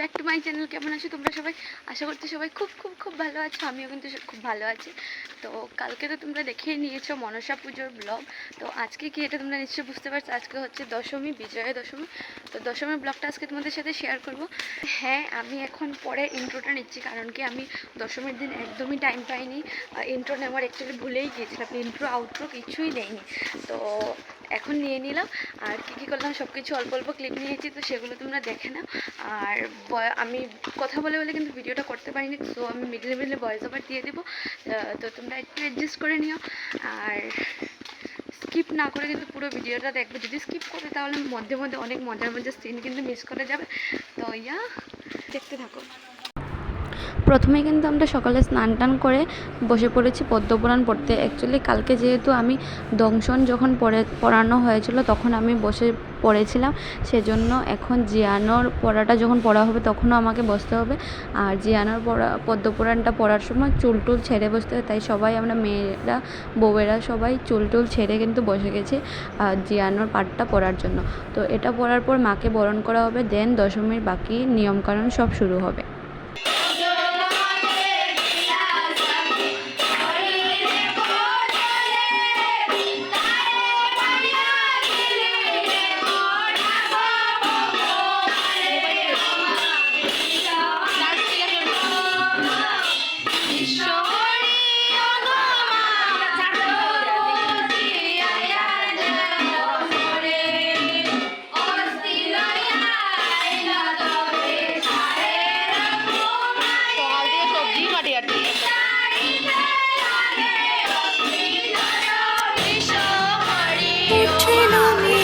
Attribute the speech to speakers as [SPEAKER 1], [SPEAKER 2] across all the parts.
[SPEAKER 1] Back to my channel কেমন আছো তোমরা সবাই? আশা করছি সবাই খুব খুব খুব ভালো আছো। আমিও কিন্তু খুব ভালো আছি। তো কালকে তো তোমরা দেখেই নিয়েছো মনসা পুজোর ব্লগ তো আজকে কি এটা তোমরা নিশ্চয়ই বুঝতে পারছ? আজকে হচ্ছে দশমী, বিজয়া দশমী। তো দশমীর ব্লগটা আজকে তোমাদের সাথে শেয়ার করব। হ্যাঁ আমি এখন পরে ইন্ট্রোটা নিচ্ছি, কারণ কি আমি দশমীর দিন একদমই টাইম পাইনি। ইন্ট্রো নেওয়ার অ্যাকচুয়ালি ভুলেই গিয়েছিলাম ইন্ট্রো আউট্রো কিছুই নেইনি তো এখন নিয়ে নিলাম। আর কী কী করলাম? সব কিছু অল্প অল্প ক্লিপ নিয়েছি, তো সেগুলো তোমরা দেখে নাও। আর আমি কথা বলে বলে কিন্তু ভিডিওটা করতে পারিনি, তো আমি মিডলে মিডলে ভয়েস ওভার দিয়ে দেবো। তো তোমরা একটু অ্যাডজাস্ট করে নিও। আর স্কিপ না করে কিন্তু পুরো ভিডিওটা দেখবে। যদি স্কিপ করে তাহলে মধ্যে মধ্যে অনেক মজার মজার সিন কিন্তু মিস করে যাবে। তো ইয়া, দেখতে থাকো। প্রথমে কিন্তু আমরা সকালে স্নান টান করে বসে পড়েছি পদ্মপুরাণ পড়তে। অ্যাকচুয়ালি কালকে যেহেতু আমি দংশন যখন পড়ে, পড়ানো হয়েছিল তখন আমি বসে পড়েছিলাম। সেজন্য এখন জিয়ানোর পড়াটা যখন পড়া হবে তখনও আমাকে বসতে হবে। আর জিয়ানোর পড়া, পদ্মপুরাণটা পড়ার সময় চুল টুল ছেড়ে বসতে হবে তাই সবাই আমরা মেয়েরা, বউয়েরা সবাই চুল টুল ছেড়ে কিন্তু বসে গেছি জিয়ানোর পাঠটা পড়ার জন্য। তো এটা পড়ার পর মাকে বরণ করা হবে। দেন দশমীর বাকি নিয়মকানুন সব শুরু হবে।
[SPEAKER 2] ছিল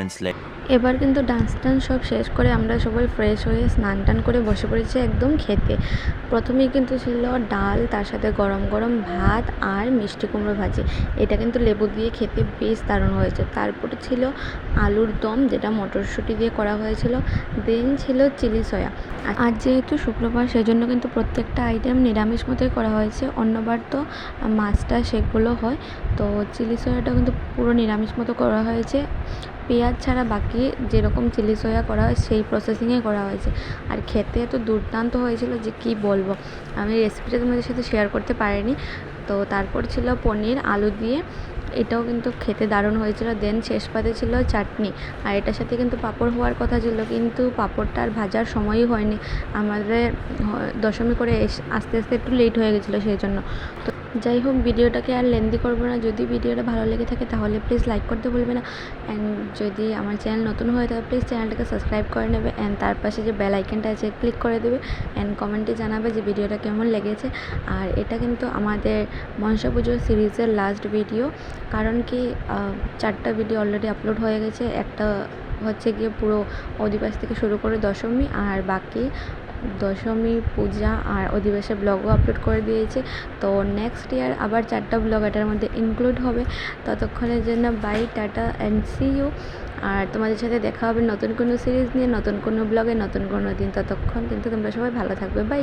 [SPEAKER 3] moments later.
[SPEAKER 1] এবার কিন্তু ডান্স টান্স সব শেষ করে আমরা সবাই ফ্রেশ হয়ে স্নান টান করে বসে পড়েছি একদম খেতে। প্রথমেই কিন্তু ছিল ডাল, তার সাথে গরম গরম ভাত আর মিষ্টি কুমড়ো ভাজি। এটা কিন্তু লেবু দিয়ে খেতে বেশ দারুণ হয়েছে। তারপরে ছিল আলুর দম, যেটা মটরশুঁটি দিয়ে করা হয়েছিল। দেন ছিল চিলি সয়া। আর যেহেতু শুক্রবার, সেজন্য কিন্তু প্রত্যেকটা আইটেম নিরামিষ মতোই করা হয়েছে। অন্যবার তো মাছটা সেগুলো হয়। তো চিলি সয়াটা কিন্তু পুরো নিরামিষ মতো করা হয়েছে। পেঁয়াজ ছাড়া বাকি যেরকম চিলি সয়া করা হয়, সেই প্রসেসিংয়ে করা হয়েছে। আর খেতে এত দুর্দান্ত হয়েছিল যে কি বলব? আমি রেসিপিটা তোমাদের সাথে শেয়ার করতে পারিনি। তো তারপর ছিল পনির, আলু দিয়ে। এটাও কিন্তু খেতে দারুণ হয়েছিল। দেন শেষ পাতে ছিল চাটনি। আর এটার সাথে কিন্তু পাঁপড় হওয়ার কথা ছিল, কিন্তু পাঁপড়টা আর ভাজার সময়ই হয়নি। আমাদের দশমী করে আস্তে আস্তে একটু লেট হয়ে গেছিল সেই জন্য। তো যাই হোক ভিডিওটাকে আর লেন্দি করব না। যদি ভিডিওটা ভালো লেগে থাকে, তাহলে প্লিজ লাইক করতে বলবে না। অ্যান্ড যদি আমার চ্যানেল নতুন হয়ে থাকে প্লিজ চ্যানেলটাকে সাবস্ক্রাইব করে নেবে। অ্যান্ড তার পাশে যে বেল আইকনটা আছে ক্লিক করে দেবে। অ্যান্ড কমেন্টে জানাবে যে ভিডিওটা কেমন লেগেছে। আর এটা কিন্তু আমাদের মনসা পুজোর সিরিজের লাস্ট ভিডিও কারণ কি চারটা ভিডিও অলরেডি আপলোড হয়ে গেছে। একটা হচ্ছে গিয়ে পুরো অধিবাস থেকে শুরু করে দশমী, আর বাকি দশমী পূজা আর অধিবেশে ব্লগও আপলোড করে দিয়েছি। তো নেক্সট ইয়ার আবার চারটা ব্লগ এটার মধ্যে ইনক্লুড হবে। ততক্ষণের জন্য bye tata and see you আর তোমাদের সাথে দেখা হবে নতুন কোনো সিরিজ নিয়ে, নতুন কোনো ব্লগে নতুন কোনো দিন। ততক্ষণ কিন্তু তোমরা সবাই ভালো থাকবে। বাই